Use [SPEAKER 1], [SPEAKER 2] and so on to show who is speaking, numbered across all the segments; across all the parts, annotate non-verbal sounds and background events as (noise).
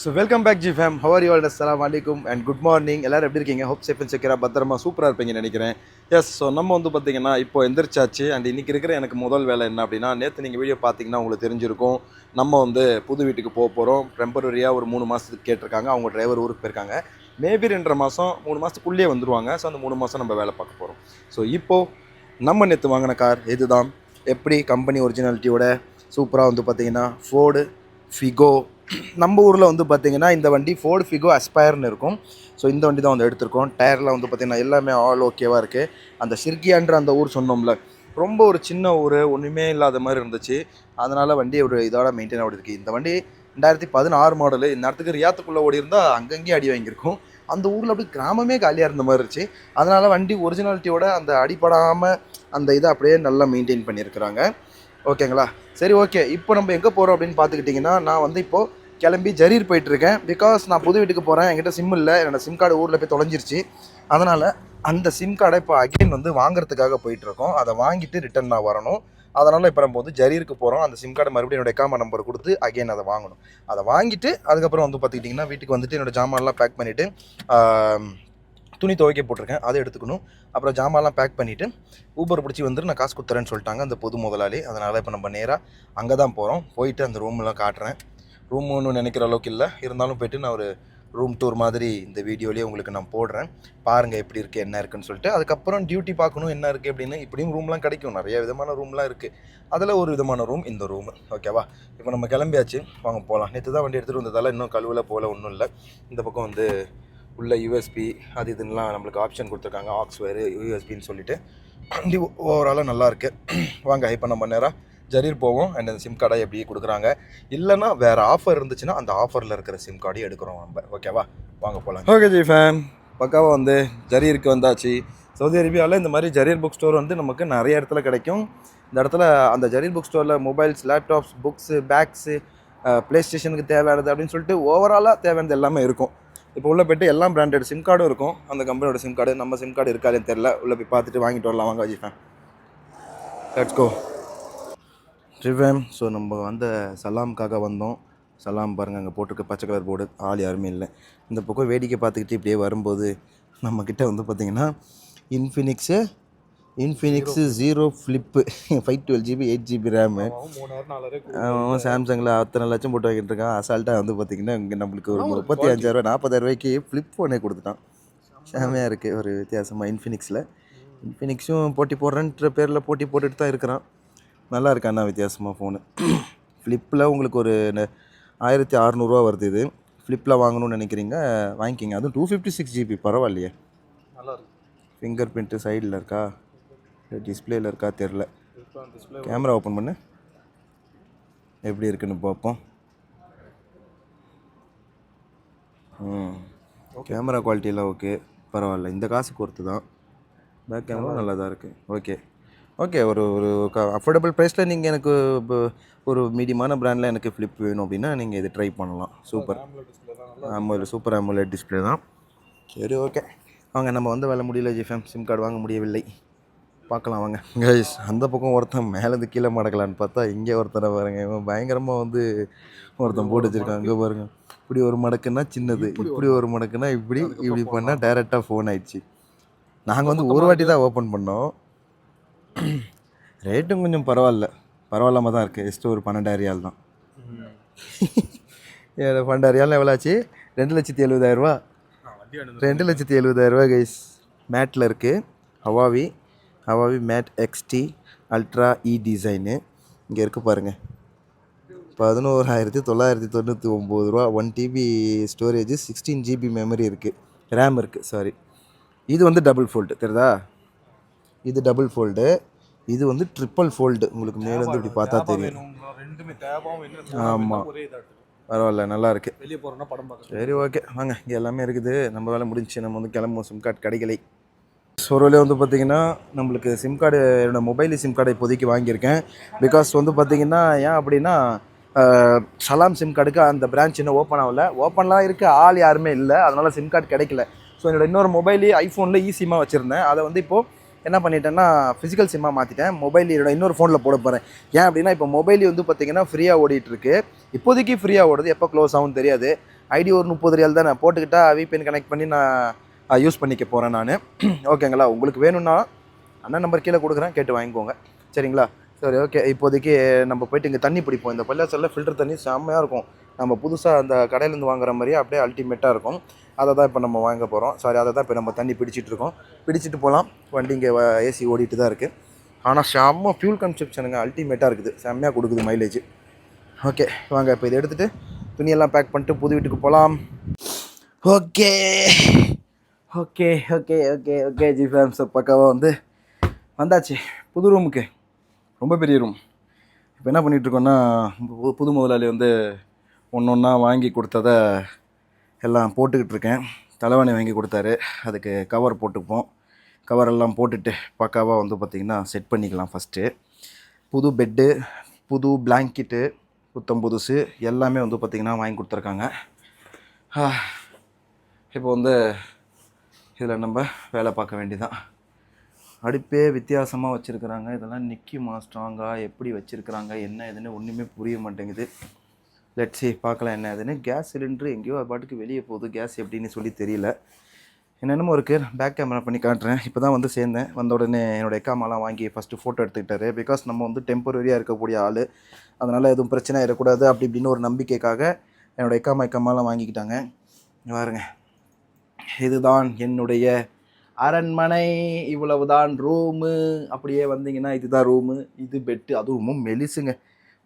[SPEAKER 1] So welcome back G fam how are you all அஸ்லாம் வலைக்கும் and good morning எல்லோரும் எப்படி இருக்கீங்க? ஹோப் சேஃப் அண்ட் செக்யூரா பத்திரமா சூப்பராக இருப்பீங்கன்னு நினைக்கிறேன். எஸ் ஸோ நம்ம வந்து பார்த்தீங்கன்னா இப்போ எந்திரிச்சாச்சு. அண்ட் இன்றைக்கி இருக்கிற எனக்கு முதல் வேலை என்ன அப்படின்னா நேற்று நீங்கள் வீடியோ பார்த்தீங்கன்னா உங்களுக்கு தெரிஞ்சிருக்கும். நம்ம வந்து புது வீட்டுக்கு போக போகிறோம் டெம்பரரியாக ஒரு மூணு மாதத்துக்கு கேட்டிருக்காங்க. அவங்க டிரைவர் ஊருக்கு போயிருக்காங்க. மேபி ரெண்டரை மாதம் மூணு மாதத்துக்குள்ளேயே வந்துருவாங்க. ஸோ அந்த மூணு மாதம் நம்ம வேலை பார்க்க போகிறோம் ஸோ இப்போது நம்ம நேற்று வாங்கின கார் இதுதான் எப்படி கம்பெனி ஒரிஜினாலிட்டியோட சூப்பராக வந்து பார்த்தீங்கன்னா ஃபோர்டு ஃபிகோ நம்ம ஊரில் வந்து பார்த்திங்கன்னா இந்த வண்டி ஃபோர்டு ஃபிகோ அஸ்பயர்னு இருக்கும். ஸோ இந்த வண்டி தான் வந்து எடுத்திருக்கோம். டயர்லாம் வந்து பார்த்திங்கன்னா எல்லாமே ஆல் ஓகேவாக இருக்குது அந்த சிர்கியான்ற அந்த ஊர் சொன்னோம்ல ரொம்ப ஒரு சின்ன ஊர் ஒன்றுமே இல்லாத மாதிரி இருந்துச்சு. அதனால் வண்டி ஒரு இதோட மெயின்டைன் ஆகிட்டு இருக்குது இந்த வண்டி ரெண்டாயிரத்தி பதினாறு மாடலு இந்த இடத்துக்கு ரியாத்துக்குள்ளே ஓடி இருந்தால் அங்கங்கேயே அடி வாங்கியிருக்கும். அந்த ஊரில் அப்படி கிராமமே காலியாக இருந்த மாதிரி இருந்துச்சு. அதனால் வண்டி ஒரிஜினாலிட்டியோட அந்த அடிப்படாமல் அந்த இதை அப்படியே நல்லா மெயின்டைன் பண்ணியிருக்கிறாங்க. ஓகேங்களா? சரி ஓகே. இப்போ நம்ம எங்கே போகிறோம் அப்படின்னு பார்த்துக்கிட்டிங்கன்னா நான் வந்து இப்போது கிளம்பி ஜரீர் போயிட்டுருக்கேன். பிகாஸ் நான் புது வீட்டுக்கு போகிறேன் என்கிட்ட சிம் இல்லை. என்னோட சிம் கார்டு ஊரில் போய் தொலைஞ்சிருச்சு. அதனால் அந்த சிம் கார்டை இப்போ அகைன் வந்து வாங்குறதுக்காக போயிட்டுருக்கோம். அதை வாங்கிட்டு ரிட்டர்ன் நான் வரணும். அதனால் இப்போ நம்ம வந்து ஜரீருக்கு போகிறோம் அந்த சிம் கார்டு மறுபடியும் என்னோடய எக்காம நம்பர் கொடுத்து அகைன் அதை வாங்கணும். அதை வாங்கிட்டு அதுக்கப்புறம் வந்து பார்த்துக்கிட்டிங்கன்னா வீட்டுக்கு வந்துட்டு என்னோட ஜாமான்லாம் பேக் பண்ணிவிட்டு துணி துவைக்க போட்டிருக்கேன். அதை எடுத்துக்கணும். அப்புறம் ஜாமான்லாம் பேக் பண்ணிவிட்டு ஊபர் பிடிச்சி வந்துட்டு நான் காசு கொடுத்துறேன்னு சொல்லிட்டாங்க அந்த பொது முதலாளி. அதனால் இப்போ நம்ம நேராக அங்கே தான் போகிறோம் போயிட்டு அந்த ரூம்லாம் காட்டுறேன். ரூம் ஒன்றும் நினைக்கிற அளவுக்கு இல்லை. இருந்தாலும் போயிட்டு நான் ஒரு ரூம் டூர் மாதிரி இந்த வீடியோலேயே உங்களுக்கு நான் போடுறேன். பாருங்கள் எப்படி இருக்குது என்ன இருக்குன்னு சொல்லிட்டு. அதுக்கப்புறம் டியூட்டி பார்க்கணும் என்ன இருக்குது அப்படின்னு இப்படியும் ரூம்லாம் கிடைக்கும். நிறைய விதமான ரூம்லாம் இருக்குது அதில் ஒரு விதமான ரூம் இந்த ரூம் ஓகேவா இப்போ நம்ம கிளம்பியாச்சு. வாங்க போகலாம் நேற்று தான் வண்டி எடுத்துகிட்டு வந்ததால் இன்னும் கழுவில் போகல ஒன்றும் இல்லை. இந்த பக்கம் வந்து உள்ள யூஎஸ்பி அது இதுன்னெலாம் நம்மளுக்கு ஆப்ஷன் கொடுத்துருக்காங்க. ஆக்ஸ் யூஎஸ்பின்னு சொல்லிட்டு. வண்டி ஓவராலாக நல்லா இருக்கு. (clears throat) வாங்க இப்போ நம்ம நேராக ஜரீர் போவோம் அண்ட் அந்த சிம் கார்டை எப்படி கொடுக்குறாங்க. இல்லைன்னா வேறு ஆஃபர் இருந்துச்சுன்னா அந்த ஆஃபரில் இருக்கிற சிம் கார்டையும் எடுக்கிறோம் நம்ம. ஓகேவா வாங்க போகலாம் ஓகே ஜி ஃபேம் பக்காவாக வந்து ஜரீருக்கு வந்தாச்சு. சவுதி அரேபியாவில் இந்த மாதிரி ஜரீர் புக் ஸ்டோர் வந்து நமக்கு நிறைய இடத்துல கிடைக்கும். இந்த இடத்துல அந்த ஜரீர் புக் ஸ்டோரில் mobiles laptops books bags play ஸ்டேஷனுக்கு தேவையானது அப்படின்னு சொல்லிட்டு ஓவராலாக தேவையானது எல்லாமே இருக்கும். இப்போ உள்ள போய்ட்டு எல்லாம் பிராண்டட் சிம் கார்டும் இருக்கும். அந்த கம்பெனியோட சிம் கார்டு நம்ம சிம் கார்டு இருக்காதுன்னு தெரில உள்ளே போய் பார்த்துட்டு வாங்கிட்டு வரலாம். வாங்க வச்சுப்பேன் லெட்ஸ் கோ ட்ரிவேம் ஸோ நம்ம வந்த சலாம்காக வந்தோம். சலாம் பாருங்கள் அங்கே போட்டிருக்க பச்சை கலர் போர்டு ஆள் யாருமே இல்லை. இந்த பக்கம் வேடிக்கை பார்த்துக்கிட்டு இப்படியே வரும்போது நம்மக்கிட்ட வந்து பார்த்திங்கன்னா Infinix Infinix zero flip five twelve GB eight GB RAM அவன் சாம்சங்கில் அத்தனை லட்சம் போட்டு வாங்கிட்டு இருக்கான். அசால்ட்டாக வந்து பார்த்தீங்கன்னா இங்கே நம்மளுக்கு ஒரு முப்பத்தி அஞ்சாயிரரூவா நாற்பதாயிரம் ரூபாய்க்கு ஃப்ளிப் ஃபோனே கொடுத்துட்டான். செமையாக இருக்குது ஒரு வித்தியாசமாக இன்ஃபினிக்ஸில் இன்ஃபினிக்ஸும் போட்டி போடுறேன்ற பேரில் போட்டி போட்டுட்டு தான் இருக்கிறான். நல்லா இருக்கு அண்ணா வித்தியாசமாக ஃபோனு ஃப்ளிப்பில் உங்களுக்கு ஒரு ஆயிரத்தி அறநூறுவா வருது இது. ஃப்ளிப்பில் வாங்கணும்னு நினைக்கிறீங்க வாங்கிக்கிங்க. அதுவும் டூ ஃபிஃப்டி சிக்ஸ் ஜிபி பரவாயில்லையே.
[SPEAKER 2] நல்லா இருக்கு.
[SPEAKER 1] ஃபிங்கர் பிரிண்ட்டு சைடில் இருக்கா? டிஸ்பிளேயில் இருக்கா தெரில கேமரா ஓப்பன் பண்ணு. எப்படி இருக்குன்னு பார்ப்போம். ம். கேமரா குவாலிட்டியெல்லாம் ஓகே பரவாயில்ல. இந்த காசுக்கு ஒருத்து தான். பேக் கேமரா நல்லா தான் இருக்குது ஓகே ஓகே ஒரு ஒரு அஃபோர்டபுள் ப்ரைஸில் நீங்கள் எனக்கு இப்போ ஒரு மீடியமான பிராண்டில் எனக்கு ஃப்ளிப் வேணும் அப்படின்னா நீங்கள் இது ட்ரை பண்ணலாம். சூப்பர் ஆமாம் சூப்பர் AMOLED டிஸ்பிளே தான். சரி ஓகே வாங்க நம்ம வந்த வேலை முடியல ஜிஃபேம் சிம் கார்டு வாங்க முடியவில்லை. பார்க்கலாம் வாங்க. கைஸ் அந்த பக்கம் ஒருத்தன் மேலேருந்து கீழே மடக்கலான்னு பார்த்தா இங்கே ஒருத்தனை பாருங்க. இவன் பயங்கரமாக வந்து ஒருத்தன் போட்டு வச்சிருக்கான். இங்கே பாருங்க. இப்படி ஒரு மடக்குன்னா சின்னது இப்படி ஒரு மடக்குன்னா இப்படி இப்படி பண்ணால் டைரெக்டாக ஃபோன் ஆயிடுச்சு. நாங்கள் வந்து ஒரு வாட்டி தான் ஓப்பன் பண்ணோம். ரேட்டும் கொஞ்சம் பரவாயில்ல. பரவாயில்லாம தான் இருக்குது எஸ்ட்டு ஒரு பன்னெண்டாயிரம் தான். பன்னெண்டாயிரம் எவ்வளோ ஆச்சு? ரெண்டு லட்சத்தி
[SPEAKER 2] வேணும்
[SPEAKER 1] ரெண்டு லட்சத்தி எழுபதாயிரரூவா கைஸ் மேட்டில் இருக்குது Huawei Huawei Mate XT ultra இ டிசைனு இங்கே இருக்கு பாருங்கள் பதினோராயிரத்தி தொள்ளாயிரத்தி தொண்ணூற்றி ஒம்பது ரூபா one TB storage sixteen GB memory இருக்குது ரேம் இருக்குது சாரி இது வந்து டபுள் ஃபோல்டு தெரியுதா? இது டபுள் ஃபோல்டு இது வந்து ட்ரிப்பிள் ஃபோல்டு உங்களுக்கு மேலே வந்து இப்படி பார்த்தா தெரியும்.
[SPEAKER 2] ரெண்டுமே தேவையும் வேணும்
[SPEAKER 1] ஆமா.
[SPEAKER 2] ஒரே இதாட்டு
[SPEAKER 1] பரவாயில்ல நல்லா இருக்கு.
[SPEAKER 2] வெளியே போறோம்னா படம் பார்க்க
[SPEAKER 1] சரி ஓகே வாங்க இங்கே எல்லாமே இருக்குது. நம்ம வேலை முடிஞ்சுச்சு. நம்ம வந்து கிளம்புவோம். சிம் கார்டு கிடைக்கலை. ஒருவேளை வந்து பார்த்தீங்கன்னா நம்மளுக்கு சிம் கார்டு என்னோடய மொபைல் சிம் கார்டை இப்போதைக்கு வாங்கியிருக்கேன். பிகாஸ் வந்து பார்த்திங்கன்னா ஏன் அப்படின்னா சலாம் சிம் கார்டுக்கு அந்த பிரான்ச் இன்னும் ஓப்பன் ஆகல. ஓப்பன்லாம் இருக்குது ஆள் யாருமே இல்லை. அதனால் சிம் கார்டு கிடைக்கல. ஸோ என்னோட இன்னொரு மொபைலே ஐஃபோனில் ஈ சிம்மாக வச்சுருந்தேன். அதை வந்து இப்போது என்ன பண்ணிட்டேன்னா ஃபிசிக்கல் சிம்மாக மாற்றிட்டேன் மொபைல் என்னோட இன்னொரு ஃபோனில் போட போகிறேன் ஏன் அப்படின்னா இப்போ மொபைல் வந்து பார்த்தீங்கன்னா ஃப்ரீயாக ஓடிட்டுருக்கு. இப்போதைக்கு ஃப்ரீயாக ஓடுது. எப்போ க்ளோஸ் ஆகும்னு தெரியாது. ஐடி ஒரு முப்பது ரியால் தானே. போட்டுக்கிட்டால் விபிஎன் கனெக்ட் பண்ணி நான் யூஸ் பண்ணிக்க போகிறேன் நான். (clears throat) ஓகேங்களா? உங்களுக்கு வேணும்னா அண்ணன் நம்பர் கீழே கொடுக்குறேன் கேட்டு வாங்கிக்கோங்க. சரிங்களா? சரி ஓகே இப்போதைக்கு நம்ம போயிட்டு இங்கே தண்ணி பிடிப்போம். இந்த பள்ளியாசலில் ஃபில்டர் தண்ணி செம்மையாக இருக்கும். நம்ம புதுசாக அந்த கடையிலேருந்து வாங்குற மாதிரியே அப்படியே அல்டிமேட்டாக இருக்கும். அதை தான் இப்போ நம்ம வாங்க போகிறோம் சாரி அதை தான் இப்போ நம்ம தண்ணி பிடிச்சிட்டு இருக்கோம். பிடிச்சிட்டு போகலாம் வண்டி இங்கே ஏசி ஓடிட்டு தான் இருக்குது ஆனால் செம்ம ஃபியூல் கன்சப்ஷனுங்க அல்டிமேட்டாக இருக்குது. செம்மையாக கொடுக்குது மைலேஜ் ஓகே வாங்க இப்போ இதை எடுத்துகிட்டு துணியெல்லாம் பேக் பண்ணிட்டு புது வீட்டுக்கு போகலாம் okay okay okay okay okay G fams பக்காவாக வந்து வந்தாச்சு. புது ரூமுக்கு ரொம்ப பெரிய ரூம் இப்போ என்ன பண்ணிகிட்ருக்கோன்னா புது முதலாளி வந்து ஒன்று ஒன்றா வாங்கி கொடுத்தத எல்லாம் போட்டுக்கிட்டு இருக்கேன். தலைவாணி வாங்கி கொடுத்தாரு. அதுக்கு கவர் போட்டுப்போம் கவர் எல்லாம் போட்டுட்டு பக்காவாக வந்து பார்த்திங்கன்னா செட் பண்ணிக்கலாம் ஃபஸ்ட்டு புது பெட்டு புது பிளாங்கெட்டு புத்தம் புதுசு எல்லாமே வந்து பார்த்திங்கன்னா வாங்கி கொடுத்துருக்காங்க. இப்போ வந்து இதில் நம்ம வேலை பார்க்க வேண்டிதான் அடுப்பே வித்தியாசமாக வச்சுருக்குறாங்க. இதெல்லாம் நிற்குமா ஸ்ட்ராங்காக எப்படி வச்சுருக்குறாங்க என்ன ஏதுன்னு ஒன்றுமே புரிய மாட்டேங்குது. லெட்ஸி பார்க்கலாம் என்ன ஏதுன்னு. கேஸ் சிலிண்ட்ரு எங்கேயோ அது பாட்டுக்கு வெளியே போகுது. கேஸ் எப்படின்னு சொல்லி தெரியல. என்னென்னமோ இருக்குது பேக் கேமரா பண்ணி காட்டுறேன். இப்போ தான் வந்து சேர்ந்தேன். வந்த உடனே என்னோட எக்காமெல்லாம் வாங்கி ஃபஸ்ட்டு ஃபோட்டோ எடுத்துக்கிட்டாரு. பிகாஸ் நம்ம வந்து டெம்பரரியாக இருக்கக்கூடிய ஆள். அதனால் எதுவும் பிரச்சனை ஆகிடக்கூடாது அப்படி இப்படின்னு ஒரு நம்பிக்கைக்காக என்னோடய எக்காமா எக்காமெல்லாம் வாங்கிக்கிட்டாங்க. பாருங்கள் இதுதான் என்னுடைய அரண்மனை. இவ்வளவுதான் ரூமு. அப்படியே வந்தீங்கன்னா இதுதான் ரூமு. இது பெட்டு. அதுவும் மெலிசுங்க.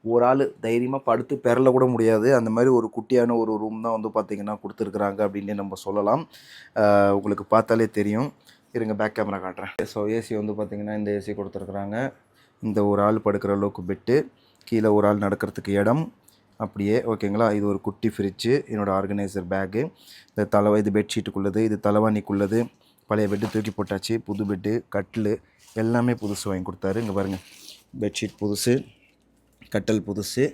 [SPEAKER 1] ஒரு ஆள் தைரியமாக படுத்து பெறல கூட முடியாது. அந்த மாதிரி ஒரு குட்டியான ஒரு ரூம் தான் வந்து பார்த்திங்கன்னா கொடுத்துருக்குறாங்க அப்படின்னு நம்ம சொல்லலாம். உங்களுக்கு பார்த்தாலே தெரியும். இருங்க பேக் கேமரா காட்டுறேன். ஸோ ஏசி வந்து பார்த்திங்கன்னா இந்த ஏசி கொடுத்துருக்குறாங்க. இந்த ஒரு ஆள் படுக்கிற அளவுக்கு பெட்டு. கீழே ஒரு ஆள் நடக்கிறதுக்கு இடம். அப்படியே ஓகேங்களா? இது ஒரு குட்டி ஃப்ரிட்ஜு என்னோடய ஆர்கனைசர் பேக்கு இந்த தலைவா இது பெட்ஷீட்டுக்குள்ளது இது தலைவாணிக்குள்ளது. பழைய பெட்டு தூக்கி போட்டாச்சு. புது பெட்டு கட்டில் எல்லாமே புதுசு வாங்கி கொடுத்தாரு. இங்கே பாருங்கள் பெட்ஷீட் புதுசு கட்டல் புதுசு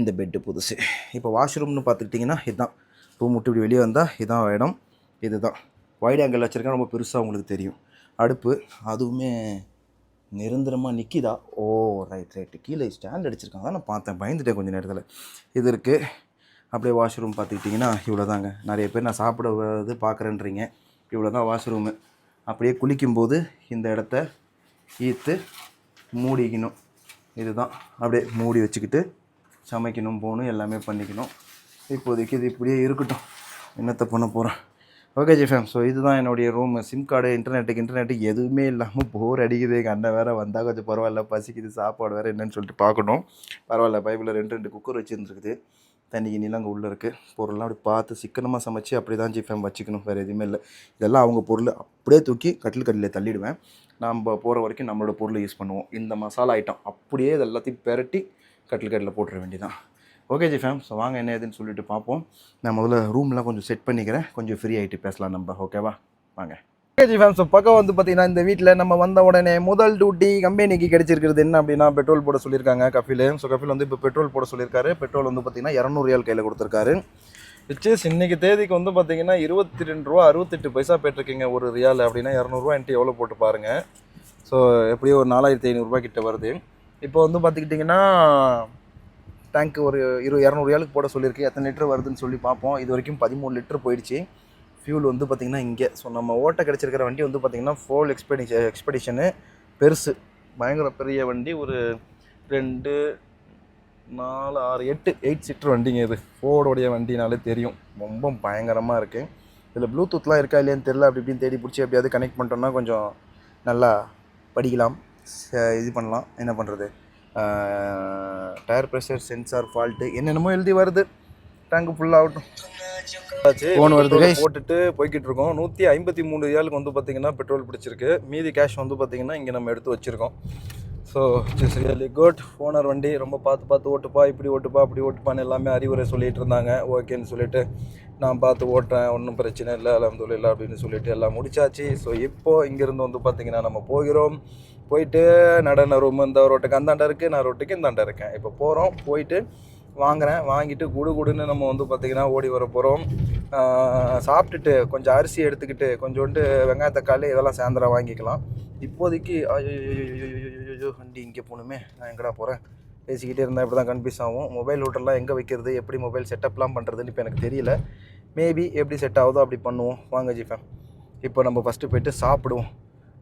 [SPEAKER 1] இந்த பெட்டு புதுசு. இப்போ வாஷ்ரூம்னு பார்த்துக்கிட்டிங்கன்னா இதுதான் ரூம் விட்டு இப்படி வெளியே வந்தால் இதுதான் இடம். இதுதான். வைட் ஆங்கிள் வச்சுருக்கேன். ரொம்ப பெருசாக உங்களுக்கு தெரியும். அடுப்பு அதுவுமே நிரந்தரமாக நிற்கிதா ஓ ரைட் ரைட்டு கீழே ஸ்டாண்ட் அடிச்சிருக்காங்க நான் பார்த்தேன். பயந்துட்டேன் கொஞ்சம் நேரத்தில். இது இருக்குது அப்படியே வாஷ்ரூம் பார்த்துக்கிட்டிங்கன்னா இவ்வளோ தாங்க நிறைய பேர் நான் சாப்பிடுவது பார்க்குறேன்றீங்க. இவ்வளோ தான் வாஷ்ரூமு அப்படியே குளிக்கும்போது இந்த இடத்த ஈர்த்து மூடிக்கணும். இதுதான். அப்படியே மூடி வச்சுக்கிட்டு சமைக்கணும் போகணும் எல்லாமே பண்ணிக்கணும். இப்போதைக்கு இது இப்படியே இருக்கட்டும். என்னத்தை பண்ண போகிறேன் ஓகே ஜிஃபேம் ஸோ இதுதான் என்னுடைய ரூம் சிம் கார்டு இன்டர்நெட்டுக்கு இன்டர்நெட்டு எதுவுமே இல்லாமல் போர் அடிக்குது. எங்கள் அண்ணன் வேறு வந்தால் கொஞ்சம் பரவாயில்ல பசிக்குது சாப்பாடு வேறு என்னன்னு சொல்லிட்டு பார்க்கணும். பரவாயில்ல பைபிளில் ரெண்டு ரெண்டு குக்கர் வச்சுருந்துருக்குது. தண்ணி கிண்ணிலாம் அங்கே உள்ளே இருக்குது பொருள்லாம் அப்படி பார்த்து சிக்கனமாக சமைச்சு அப்படி தான் ஜிஃபேம் வச்சுக்கணும். வேறு எதுவுமே இல்லை. இதெல்லாம் அவங்க பொருள் அப்படியே தூக்கி கட்டில் கட்டிலே தள்ளிடுவேன். நம்ம போகிற வரைக்கும் நம்மளோட பொருளை யூஸ் பண்ணுவோம். இந்த மசாலா ஐட்டம் அப்படியே இது எல்லாத்தையும் பெரட்டி கட்டில் கட்டில் போட்டுற வேண்டியதான் ஓகே ஜி ஃபேம் ஸோ வாங்க என்ன ஏதுன்னு சொல்லிட்டு பார்ப்போம். நான் முதல்ல ரூம்லாம் கொஞ்சம் செட் பண்ணிக்கிறேன். கொஞ்சம் ஃப்ரீ ஆகிட்டு பேசலாம் நம்ம. ஓகேவா வாங்க. ஓகே ஜி ஃபேம் ஸோ பக்கம் வந்து பார்த்தீங்கன்னா இந்த வீட்டில் நம்ம வந்த உடனே முதல் டியூட்டி கம்பெனிக்கு கிடைச்சிருக்கிறது என்ன அப்படின்னா பெட்ரோல் போட சொல்லியிருக்காங்க கஃபில் ஸோ கஃபில் வந்து இப்போ பெட்ரோல் போட சொல்லியிருக்காரு. பெட்ரோல் வந்து பார்த்தீங்கன்னா இரநூறு ரியால் கையில் கொடுத்துருக்காரு. விச்சேஸ் இன்னைக்கு தேதிக்கு வந்து பார்த்தீங்கன்னா இருபத்தி ரெண்டு ரூபா அறுபத்தெட்டு பைசா போட்டிருக்கீங்க ஒரு ரியால் அப்படின்னா இரநூறுவா என்ட்டு எவ்வளோ போட்டு பாருங்கள் ஸோ எப்படியும் ஒரு நாலாயிரத்தி ஐநூறுரூபா கிட்ட வருது. இப்போ வந்து பார்த்துக்கிட்டிங்கன்னா டேங்க் ஒரு இரு இரநூறு ரியாலுக்கு போட சொல்லியிருக்கு. எத்தனை லிட்டர் வருதுன்னு சொல்லி பார்ப்போம். இது வரைக்கும் பதிமூணு லிட்டர் போயிடுச்சு. ஃபியூல் வந்து பார்த்திங்கன்னா இங்கே. ஸோ நம்ம ஓட்ட கிடச்சிருக்கிற வண்டி வந்து பார்த்திங்கன்னா ஃபோல் எக்ஸ்பெடிஷன் எக்ஸ்பெடிஷனு பெருசு. பயங்கர பெரிய வண்டி. ஒரு ரெண்டு நாலு ஆறு எட்டு எயிட் சீட்டர் வண்டிங்க இது. ஃபோர்டோடைய வண்டினாலே தெரியும். ரொம்ப பயங்கரமாக இருக்குது இதில் ப்ளூடூத்லாம் இருக்கா இல்லையான்னு தெரில அப்படி இப்படின்னு தேடி பிடிச்சி எப்படியாவது கனெக்ட் பண்ணிட்டோம்னா கொஞ்சம் நல்லா படிக்கலாம். ச- இது பண்ணலாம். என்ன பண்ணுறது டயர் ப்ரெஷர் சென்சார் ஃபால்ட்டு என்னென்னமோ எழுதி வருது. டேங்க் ஃபுல்லாகட்டும் ஃபோன் வருது. போட்டுட்டு போய்கிட்டு இருக்கோம். நூற்றி ஐம்பத்தி மூணு ரியாலுக்கு வந்து பார்த்தீங்கன்னா பெட்ரோல் பிடிச்சிருக்கு. மீதி கேஷ் வந்து பார்த்தீங்கன்னா இங்கே நம்ம எடுத்து வச்சுருக்கோம். So it's really good owner வண்டி ரொம்ப பார்த்து பார்த்து ஓட்டுப்பா இப்படி ஓட்டுப்பா அப்படி ஓட்டுப்பான்னு எல்லாமே அறிவுரை சொல்லிட்டு இருந்தாங்க. ஓகேன்னு சொல்லிட்டு நான் பார்த்து ஓட்டுறேன் ஒன்றும் பிரச்சனை இல்லை அலமதுல்லா அப்படின்னு சொல்லிட்டு எல்லாம் முடிச்சாச்சு. ஸோ இப்போது இங்கேருந்து வந்து பார்த்திங்கன்னா நம்ம போகிறோம். போயிட்டு நடன ரூம் இந்த ரோட்டுக்கு அந்தாண்ட இருக்குது நான் ரோட்டுக்கு இந்தாண்ட இருக்கேன். இப்போ போகிறோம் போயிட்டு வாங்குறேன். வாங்கிட்டு குடு குடுன்னு நம்ம வந்து பார்த்திங்கன்னா ஓடி வர போகிறோம் சாப்பிட்டுட்டு கொஞ்சம் அரிசி எடுத்துக்கிட்டு கொஞ்சோண்டு வெங்காய தக்காளி இதெல்லாம் சாயந்தரம் வாங்கிக்கலாம். இப்போதைக்கு ஐயோ வண்டி இங்கே போகணுமே நான் எங்கடா போகிறேன் பேசிக்கிட்டே இருந்தால் இப்படி தான் கன்ஃபியூஸ் ஆகும் மொபைல் ஹோட்டல்லாம் எங்கே வைக்கிறது? எப்படி மொபைல் செட்டப்லாம் பண்ணுறதுன்னு இப்போ எனக்கு தெரியல. மேபி எப்படி செட் ஆகுதோ அப்படி பண்ணுவோம். வாங்க ஜிஃபேம் இப்போ நம்ம ஃபஸ்ட்டு போயிட்டு சாப்பிடுவோம்.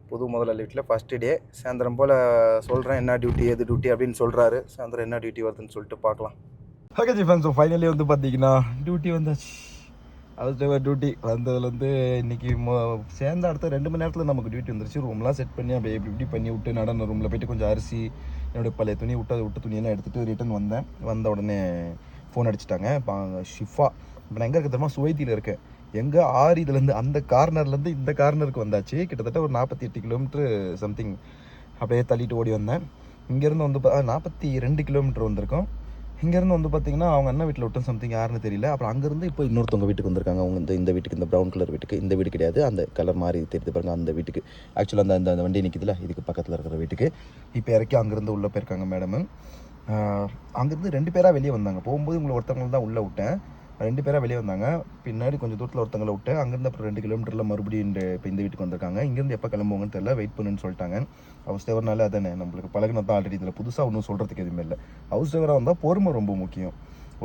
[SPEAKER 1] புது முதலாளி வீட்டில் ஃபஸ்ட்டு டே சாயந்தரம் போல் சொல்கிறேன் என்ன டியூட்டி எது டியூட்டி அப்படின்னு சொல்கிறாரு சாயந்தரம் என்ன டியூட்டி வருதுன்னு சொல்லிட்டு பார்க்கலாம். ஓகே ஜிஃபேம் ஸோ ஃபைனலி வந்து பார்த்தீங்கன்னா டியூட்டி வந்தாச்சு. அது டியூட்டி வந்ததுலேருந்து இன்னைக்கு சேர்ந்த அடுத்த ரெண்டு மணி நேரத்தில் நமக்கு டியூட்டி வந்துருச்சு. ரூம்லாம் செட் பண்ணி அப்படியே இப்படி இப்படி பண்ணி விட்டு நடன ரூமில் போயிட்டு கொஞ்சம் அரிசி என்னுடைய பழைய துணி விட்டு அதை விட்டு துணியெல்லாம் எடுத்துகிட்டு ரிட்டன் வந்தேன். வந்த உடனே ஃபோன் அடிச்சிட்டாங்க. இப்போ ஷிஃபா இப்போ நான் எங்கே இருக்க தெரியுமா? சுவைத்தியில் இருக்கேன். எங்கே ஆறு இதுலேருந்து அந்த கார்னர்லேருந்து இந்த கார்னருக்கு வந்தாச்சு. கிட்டத்தட்ட ஒரு நாற்பத்தி எட்டு கிலோமீட்ரு சம்திங் அப்படியே தள்ளிட்டு ஓடி வந்தேன். இங்கேருந்து வந்து நாற்பத்தி ரெண்டு கிலோமீட்டர் வந்திருக்கோம். இங்கேருந்து வந்து பார்த்தீங்கன்னா அவங்க அண்ணன் வீட்டில் விட்டோம் சம்திங் யாருன்னு தெரியல. அப்புறம் அங்கேருந்து இப்போ இன்னொருத்தவங்க வீட்டுக்கு வந்திருக்காங்க. அவங்க இந்த இந்த வீட்டுக்கு இந்த ப்ரௌன் கலர் வீட்டுக்கு. இந்த வீடு கிடையாது. அந்த கலர் மாதிரி தெரியுது பாருங்க அந்த வீட்டுக்கு. ஆக்சுவலாக அந்த அந்த வண்டி நிற்கிதுல இதுக்கு பக்கத்தில் இருக்கிற வீட்டுக்கு. இப்போ இறக்கி அங்கேருந்து உள்ளே போயிருக்காங்க மேடம் அங்கேருந்து ரெண்டு பேராக வெளியே வந்தாங்க. போகும்போது உங்களை ஒருத்தவங்க தான் உள்ளே விட்டேன். ரெண்டு பேராக வெளியே வந்தாங்க. பின்னாடி கொஞ்சம் தூரத்தில் ஒருத்தங்களை விட்டு அங்கேருந்து அப்புறம் ரெண்டு கிலோமீட்டரில் மறுபடியும் இந்த இப்போ இந்த வீட்டுக்கு வந்திருக்காங்க. இங்கேருந்து எப்போ கிளம்புவாங்கன்னு தெரியல. வெயிட் பண்ணுன்னு சொல்லிட்டாங்க. ஹவுஸ் டேவர்னால அதானே நம்மளுக்கு பழகினது தான் ஆல்ரெடி இதில் புதுசாக ஒன்றும் சொல்கிறதுக்கு எதுவுமே இல்லை. ஹவுஸ் டேவராக வந்தால் பொறுமை ரொம்ப முக்கியம்.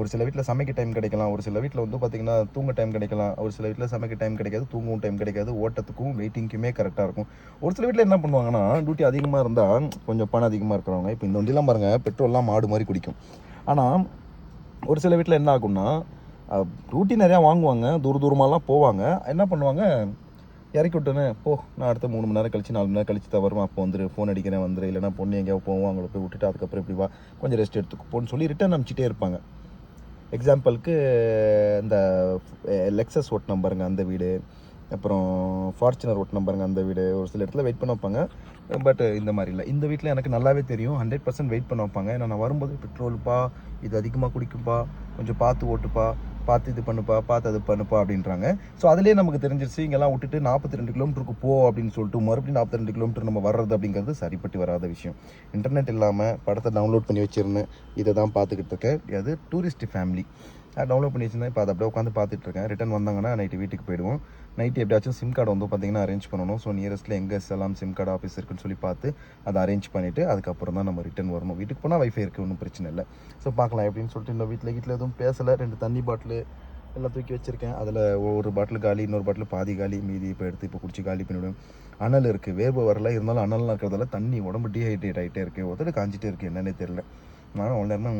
[SPEAKER 1] ஒரு சில வீட்டில் சமைக்க டைம் கிடைக்கலாம். ஒரு சில வீட்டில் வந்து பார்த்தீங்கன்னா தூங்க டைம் கிடைக்கலாம். ஒரு சில வீட்டில் சமைக்க டைம் கிடைக்காது தூங்கவும் டைம் கிடைக்காது. ஓட்டத்துக்கும் வெயிட்டிங்க்குமே கரெக்டாக இருக்கும். ஒரு சில வீட்டில் என்ன பண்ணுவாங்கன்னா டியூட்டி அதிகமாக இருந்தால் கொஞ்சம் பணம் அதிகமாக இருக்கிறவங்க. இப்போ இந்த வண்டிலாம் பாருங்கள் பெட்ரோல்லாம் மாடு மாதிரி குடிக்கும். ஆனால் ஒரு சில வீட்டில் என்ன ஆகும்னா டூட்டி நிறையா வாங்குவாங்க. தூர தூரமாலாம் போவாங்க. என்ன பண்ணுவாங்க? இறக்கி விட்டோன்னே போ நான் அடுத்த மூணு மணி நேரம் கழிச்சு நாலு மணி நேரம் கழிச்சு தான் வருமா அப்போ வந்துரு ஃபோன் அடிக்கிறேன் வந்துரு. இல்லைனா பொண்ணு எங்கேயாவது போவோம் அவங்கள போய் விட்டுட்டு அதுக்கப்புறம் இப்படி வா. கொஞ்சம் ரெஸ்ட் எடுத்துக்கப்போன்னு சொல்லி ரிட்டர்ன் அனுப்பிச்சிட்டே இருப்பாங்க. எக்ஸாம்பிளுக்கு இந்த லெக்ஸஸ் ஓட் நம்பருங்க அந்த வீடு. அப்புறம் ஃபார்ச்சுனர் ஓட் நம்பருங்க அந்த வீடு. ஒரு சில இடத்துல வெயிட் பண்ண வைப்பாங்க. பட் இந்த மாதிரி இல்லை. இந்த வீட்டில் எனக்கு நல்லாவே தெரியும். ஹண்ட்ரட் பர்சன்ட் வெயிட் பண்ண வைப்பாங்க. ஏன்னா நான் வரும்போது பெட்ரோல்ப்பா இது அதிகமாக குடிக்கும்பா கொஞ்சம் பார்த்து ஓட்டுப்பா. பார்த்து இது பண்ணுப்பா பார்த்து அது பண்ணுப்பா அப்படின்றாங்க. ஸோ அதுலேயே நமக்கு தெரிஞ்சிருச்சு இங்கெல்லாம் விட்டுட்டு நாற்பத்தி ரெண்டு கிலோமீட்டருக்கு போ அப்படின்னு சொல்லிட்டு மறுபடியும் நாற்பத்தி ரெண்டு கிலோமீட்டர் நம்ம வர்றது அப்படிங்கிறது சரிப்பட்டு வராத விஷயம். இன்டர்நெட் இல்லாமல் படத்தை டவுன்லோட் பண்ணி வச்சிருந்தேன். இதை தான் பார்த்துக்கிட்டு இருக்கேன். அது டூரிஸ்ட் ஃபேமிலி டவுன்லோட் பண்ணி வச்சுருந்தேன். இப்போ அதை அப்படியே உட்காந்து பார்த்துட்டு இருக்கேன். ரிட்டன் வந்தாங்கன்னா நைட்டு வீட்டுக்கு போயிடுவோம். நைட்டு எப்படியாச்சும் சிம் கார்டு வந்து பார்த்தீங்கன்னா அரேஞ்ச் பண்ணணும். ஸோ நியரஸ்ட்டில் எங்கே எல்லாம் சிம் கார்டு ஆஃபீஸ் இருக்குன்னு சொல்லி பார்த்து அதை அரேஞ்ச் பண்ணிவிட்டு அதுக்கப்புறம் தான் நம்ம ரிட்டன் வரணும். வீட்டுக்கு போனால் வைஃபை இருக்குது ஒன்றும் பிரச்சனை இல்லை. ஸோ பார்க்கலாம் எப்படின்னு சொல்லிட்டு இன்னும் வீட்டில் வீட்டில் எதுவும் பேசலை. ரெண்டு தண்ணி பாட்டில் எல்லாம் தூக்கி வச்சுருக்கேன். அதில் ஒரு பாட்டில் காலி இன்னொரு பாட்டில் பாதி காலி மீதி இப்போ எடுத்து இப்போ குடிச்சு காலி பண்ணிவிடுவேன். அனல் இருக்குது வேர்வை வரல. இருந்தாலும் அனல்லாம் இருக்கிறதால தண்ணி உடம்பு டீஹைட்ரேட் ஆகிட்டே இருக்குது ஒருத்தர் காஞ்சிட்டே இருக்குது என்னன்னே தெரியல. நானும் அவ்வளோ நேரமா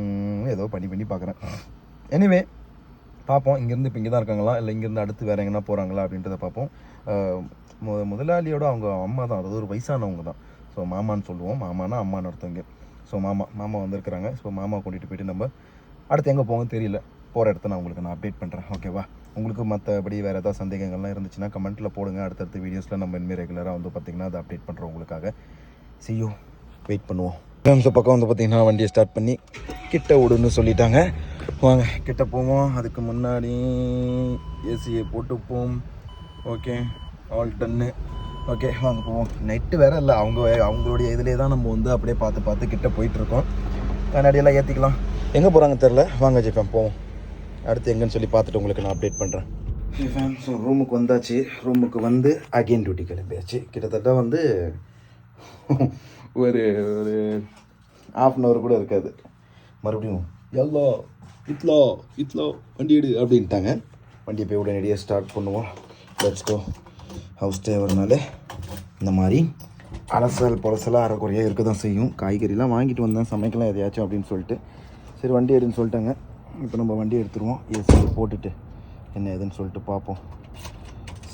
[SPEAKER 1] ஏதோ பண்ணி பண்ணி பார்க்குறேன். எனிவே பார்ப்போம். இங்கேருந்து இப்போ இங்கே தான் இருக்காங்களா? இல்லை இங்கேருந்து அடுத்து வேறு எங்கன்னா போகிறாங்களா அப்படின்றத பார்ப்போம். மு- முதலாளியோட அவங்க அம்மா தான். அதாவது ஒரு வயசானவங்க தான். ஸோ மாமான்னு சொல்லுவோம். மாமானா அம்மான்னு ஒருத்தவங்க ஸோ மாமா மாமா வந்திருக்கிறாங்க. ஸோ மாமா கூட்டிகிட்டு போயிட்டு நம்ம அடுத்து எங்கே போவோம் தெரியல. போகிற இடத்த நான் உங்களுக்கு நான் அப்டேட் பண்ணுறேன் ஓகேவா உங்களுக்கு மற்றபடி வேறு ஏதாவது சந்தேகங்கள்லாம் இருந்துச்சுன்னா கமெண்ட்டில் போடுங்க. அடுத்தடுத்த வீடியோஸில் நம்ம இனிமேல் ரெகுலராக வந்து பார்த்திங்கன்னா அதை அப்டேட் பண்ணுறோம் உங்களுக்காக. சியோ வெயிட் பண்ணுவோம். இந்த பக்கம் வந்து பார்த்திங்கன்னா வண்டியை ஸ்டார்ட் பண்ணி கிட்ட விடுன்னு சொல்லிட்டாங்க. வாங்க கிட்ட போவோம். அதுக்கு முன்னாடி ஏசியை போட்டுப்போம் ஓகே ஆல் டன்னு ஓகே வாங்க போவோம். நெட்டு வேற இல்லை. அவங்க அவங்களுடைய இதிலே தான் நம்ம வந்து அப்படியே பார்த்து பார்த்து கிட்ட போயிட்டுருக்கோம் கண்ணாடியெல்லாம் ஏற்றிக்கலாம் எங்கே போகிறாங்க தெரில வாங்க ஜிஃபேம் போவோம். அடுத்து எங்கன்னு சொல்லி பார்த்துட்டு உங்களுக்கு நான் அப்டேட் பண்ணுறேன் ஜிஃபேம் ஸோ ரூமுக்கு வந்தாச்சு. ரூமுக்கு வந்து அகைன் டியூட்டி கிளம்பியாச்சு. கிட்டத்தட்ட வந்து ஒரு ஒரு ஆஃப் அன் ஹவர் கூட இருக்காது. மறுபடியும் எல்லோ இட்லோ இட்லோ வண்டி எடு அப்படின்ட்டாங்க. வண்டியை போய் உடனடியாக ஸ்டார்ட் பண்ணுவோம். லெட்ஸ் கோ ஹவுஸ் டிரைவர்னால இந்த மாதிரி அலசல் பொலசலாக அரைக்குறையாக இருக்க தான் செய்யும். காய்கறிலாம் வாங்கிட்டு வந்தேன். சமைக்கலாம் எதையாச்சும் அப்படின்னு சொல்லிட்டு. சரி வண்டி எடுன்னு சொல்லிட்டாங்க. இப்போ நம்ம வண்டி எடுத்துருவோம். ஏசி போட்டுட்டு என்ன ஏதுன்னு சொல்லிட்டு பார்ப்போம்.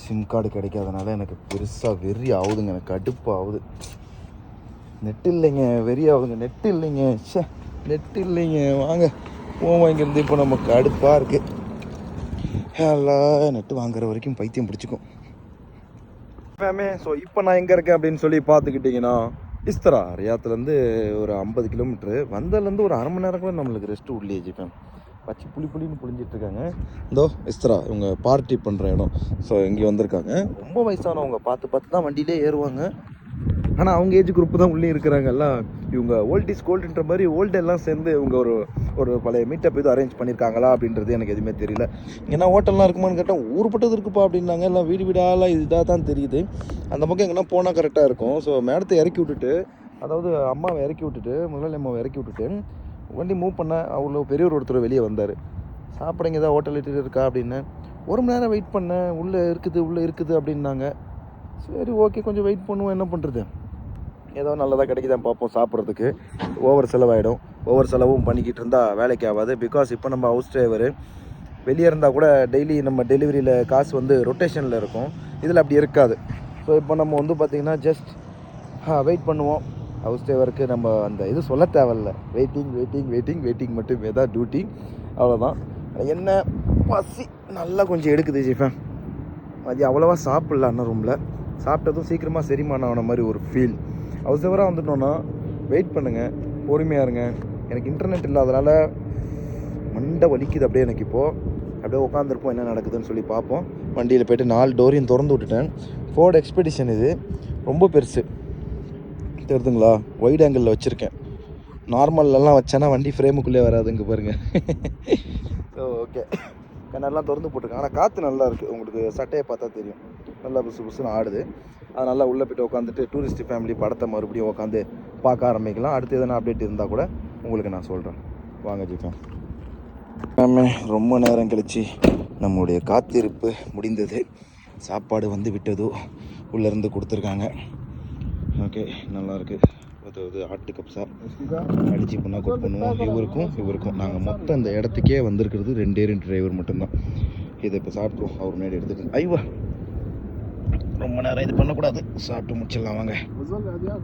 [SPEAKER 1] சிம் கார்டு கிடைக்காதனால எனக்கு பெருசாக வெறி ஆகுதுங்க. எனக்கு கடுப்பு ஆகுது. நெட் இல்லைங்க. வெறி ஆகுதுங்க. நெட் இல்லைங்க. ச்சே நெட் இல்லைங்க. வாங்க. ஓம் இங்கேருந்து இப்போ நமக்கு அடுப்பாக இருக்குது எல்லாம் நெட்டு வாங்குற வரைக்கும் பைத்தியம் பிடிச்சிக்கும். ஃபேமே ஸோ இப்போ நான் எங்கே இருக்கேன் அப்படின்னு சொல்லி பார்த்துக்கிட்டிங்கன்னா இஸ்தரா ரியாத்துலேருந்து ஒரு ஐம்பது கிலோமீட்ரு வந்ததுலேருந்து ஒரு அரை மணி நேரம் கூட நம்மளுக்கு ரெஸ்ட் உள்ளே ஜிஃபேம் பச்சை புளி புளின்னு புளிஞ்சிட்டு இருக்காங்க. இதோ இஸ்தரா இவங்க பார்ட்டி பண்ணுற இடம். ஸோ இங்கே வந்திருக்காங்க. ரொம்ப வயசானவங்க. பார்த்து பார்த்து தான் வண்டியிலே ஏறுவாங்க. ஆனால் அவங்க ஏஜ் குரூப் தான் உள்ளே இருக்கிறாங்கல்ல இவங்க ஓல்ட் இஸ் கோல்டுன்ற மாதிரி ஓல்டு எல்லாம் சேர்ந்து இவங்க ஒரு ஒரு பழைய மீட்டப் இது அரேஞ்ச் பண்ணியிருக்காங்களா அப்படின்றது எனக்கு எதுவுமே தெரியல. ஏன்னா ஹோட்டல்லாம் இருக்குமான்னு கேட்டால் ஊருப்பட்டது இருக்குப்பா அப்படின்னாங்க. எல்லாம் வீடு வீடாலாம் இதாக தான் தெரியுது. அந்த பக்கம் எங்கன்னா போனால் கரெக்டாக இருக்கும். ஸோ மேடத்தை இறக்கி விட்டுட்டு அதாவது அம்மாவை இறக்கி விட்டுட்டு முதலாளி அம்மாவை இறக்கி விட்டுட்டு வண்டி மூவ் பண்ண அவ்வளோ பெரியவர் ஒருத்தர் வெளியே வந்தார். சாப்பிடுங்க ஏதாவது ஹோட்டல் இட்டு இருக்கா அப்படின்னு. ஒரு மணி நேரம் வெயிட் பண்ணேன். உள்ளே இருக்குது உள்ளே இருக்குது அப்படின்னாங்க. சரி ஓகே கொஞ்சம் வெயிட் பண்ணுவோம். என்ன பண்ணுறது ஏதோ நல்லதாக கிடைக்குதான் பார்ப்போம் சாப்பிட்றதுக்கு. ஓவர் செலவாயிடும். ஓவர் செலவும் பண்ணிக்கிட்டு இருந்தால் வேலைக்கு ஆகாது. பிகாஸ் இப்போ நம்ம ஹவுஸ் டிரைவர் வெளியே இருந்தால் கூட டெய்லி நம்ம டெலிவரியில் காசு வந்து ரொட்டேஷனில் இருக்கும். இதில் அப்படி இருக்காது. ஸோ இப்போ நம்ம வந்து பார்த்திங்கன்னா ஜஸ்ட் வெயிட் பண்ணுவோம். ஹவுஸ் டிரைவருக்கு நம்ம அந்த இது சொல்ல தேவையில்ல. வெயிட்டிங் வெயிட்டிங் வெயிட்டிங் வெயிட்டிங் மட்டும் தான் டியூட்டி அவ்வளோதான் என்ன பசி. நல்லா கொஞ்சம் எடுக்குது ஜிஃபேன் மதியம் அவ்வளோவா சாப்பிட்லாம் அண்ணன் ரூமில் சாப்பிட்டதும் சீக்கிரமாக செரிமானம் ஆன மாதிரி ஒரு ஃபீல் அவசரமாக வந்துட்டோன்னா வெயிட் பண்ணுங்கள் பொறுமையாக இருங்க. எனக்கு இன்டர்நெட் இல்லாதனால மண்டை வலிக்குது அப்படியே எனக்கு இப்போது அப்படியே உட்காந்துருப்போம் என்ன நடக்குதுன்னு சொல்லி பார்ப்போம். வண்டியில் போய்ட்டு நாலு டோரையும் திறந்து விட்டுட்டேன். ஃபோர்டு எக்ஸ்பெடிஷன் இது. ரொம்ப பெருசு. தெரிதுங்களா? ஒயிட் ஆங்கிளில் வச்சுருக்கேன். நார்மல்லலாம் வச்சேன்னா வண்டி ஃப்ரேமுக்குள்ளே வராதுங்க பாருங்கள் ஸோ ஓகே கிணறுலாம் திறந்து போட்டிருக்கேன் ஆனால் காற்று நல்லா இருக்குது உங்களுக்கு சட்டையை பார்த்தா தெரியும். நல்லா புசு புசுன்னு ஆடுது. அது நல்லா உள்ளே போய்ட்டு உட்காந்துட்டு டூரிஸ்ட் ஃபேமிலி படத்தை மறுபடியும் உட்காந்து பார்க்க ஆரம்பிக்கலாம். அடுத்து எதனா அப்டேட் இருந்தால் கூட உங்களுக்கு நான் சொல்கிறேன் வாங்க ஜிஃபேன் எல்லாமே ரொம்ப நேரம் கழித்து நம்மளுடைய காத்திருப்பு முடிந்தது. சாப்பாடு வந்து விட்டதோ? உள்ளேருந்து கொடுத்துருக்காங்க. ஓகே நல்லாயிருக்கு அதாவது ஆட்டு கப்ஸா அடிச்சு பண்ணால் குக் பண்ணுவோம். இவருக்கும் இவருக்கும். நாங்கள் மொத்தம் இந்த இடத்துக்கே வந்திருக்கிறது ரெண்டே ரெண்டு டிரைவர் மட்டும்தான். இதை இப்போ சாப்பிட்ருவோம் அவர் முன்னாடி எடுத்துட்டு. ஐவா! ரொம்ப நேரம் இது பண்ணக்கூடாது. சாப்பிட்டு முடிச்சிடலாம் வாங்க.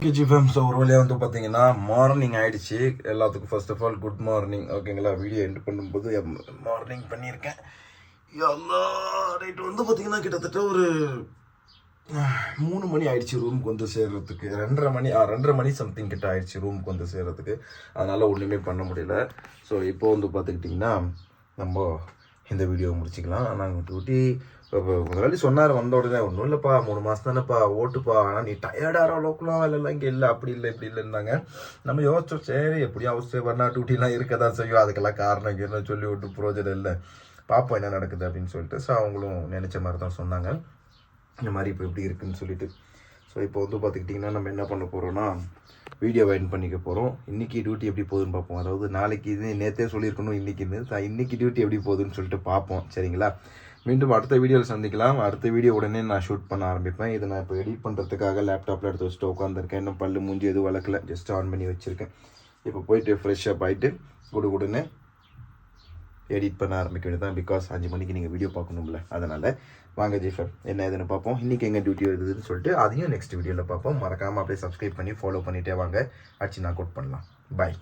[SPEAKER 1] கிஜி ஃபேம் ஸோ ஒரு வழியாக வந்து பார்த்தீங்கன்னா மார்னிங் ஆயிடுச்சு. எல்லாத்துக்கும் first of all good morning ஓகேங்களா வீடியோ எண்ட் பண்ணும்போது மார்னிங் பண்ணியிருக்கேன். எல்லா ரைட் வந்து பார்த்தீங்கன்னா கிட்டத்தட்ட ஒரு மூணு மணி ஆயிடுச்சு ரூமுக்கு வந்து சேர்றதுக்கு. ரெண்டரை மணி ஆ ரெண்டரை மணி சம்திங் கிட்ட ஆயிடுச்சு ரூமுக்கு வந்து சேர்றதுக்கு. அதனால ஒன்றுமே பண்ண முடியல. ஸோ இப்போ வந்து பார்த்துக்கிட்டிங்கன்னா நம்ம இந்த வீடியோவை முடிச்சுக்கலாம். நாங்கள் டூட்டி முதலாளி சொன்னார் வந்த உடனே ஒன்றும் இல்லைப்பா மூணு மாதம் தானேப்பா ஓட்டுப்பா. ஆனால் நீ டயர்டாகிற அளவுக்குலாம் வேலைலாம் இங்கே இல்லை அப்படி இல்லை இப்படி இல்லைன்னாங்க. நம்ம யோசிச்சோம் சரி எப்படியும் அவசியம் வரனா டூட்டிலாம் இருக்க தான் செய்யும். அதுக்கெல்லாம் காரணம் என்ன சொல்லி விட்டு புரோஜனம் இல்லை. பார்ப்போம் என்ன நடக்குது அப்படின்னு சொல்லிட்டு. ஸோ அவங்களும் நினச்ச மாதிரி தான் சொன்னாங்க. இந்த மாதிரி இப்போ எப்படி இருக்குன்னு சொல்லிட்டு. ஸோ இப்போ வந்து பார்த்துக்கிட்டிங்கன்னா நம்ம என்ன பண்ண போகிறோன்னா வீடியோ வைன் பண்ணிக்க போகிறோம் இன்றைக்கி டியூட்டி எப்படி போகுதுன்னு பார்ப்போம். அதாவது நாளைக்கு இது நேற்றே சொல்லியிருக்கணும் இன்றைக்கின்னு இன்றைக்கி டியூட்டி எப்படி போகுதுன்னு சொல்லிட்டு பார்ப்போம். சரிங்களா? மீண்டும் அடுத்த வீடியோவில் சந்திக்கலாம். அடுத்த வீடியோ உடனே நான் ஷூட் பண்ண ஆரம்பிப்பேன். இதை நான் இப்போ எடிட் பண்ணுறதுக்காக லேப்டாப்பில் எடுத்து வச்சுட்டு உட்காந்துருக்கேன் இன்னும் பல்லு மூஞ்சி எதுவும் வளர்க்கல. ஜஸ்ட் ஆன் பண்ணி வச்சுருக்கேன். இப்போ போயிட்டு ஃப்ரெஷ் அப் ஆகிட்டு கூட உடனே எடிட் பண்ண ஆரம்பிக்க வேண்டியதான் பிகாஸ் அஞ்சு மணிக்கு நீங்கள் வீடியோ பார்க்கணும்ல. அதனால் வாங்க ஜிஃபர் என்ன ஏதுன்னு பார்ப்போம். இன்றைக்கி எங்கே டியூட்டி வருதுன்னு சொல்லிட்டு அதையும் நெக்ஸ்ட் வீடியோவில் பார்ப்போம். மறக்காமல் அப்படியே சப்ஸ்கிரைப் பண்ணி ஃபாலோ பண்ணிட்டே வாங்க. அடிச்சு நான் அவுட் பண்ணலாம். பாய்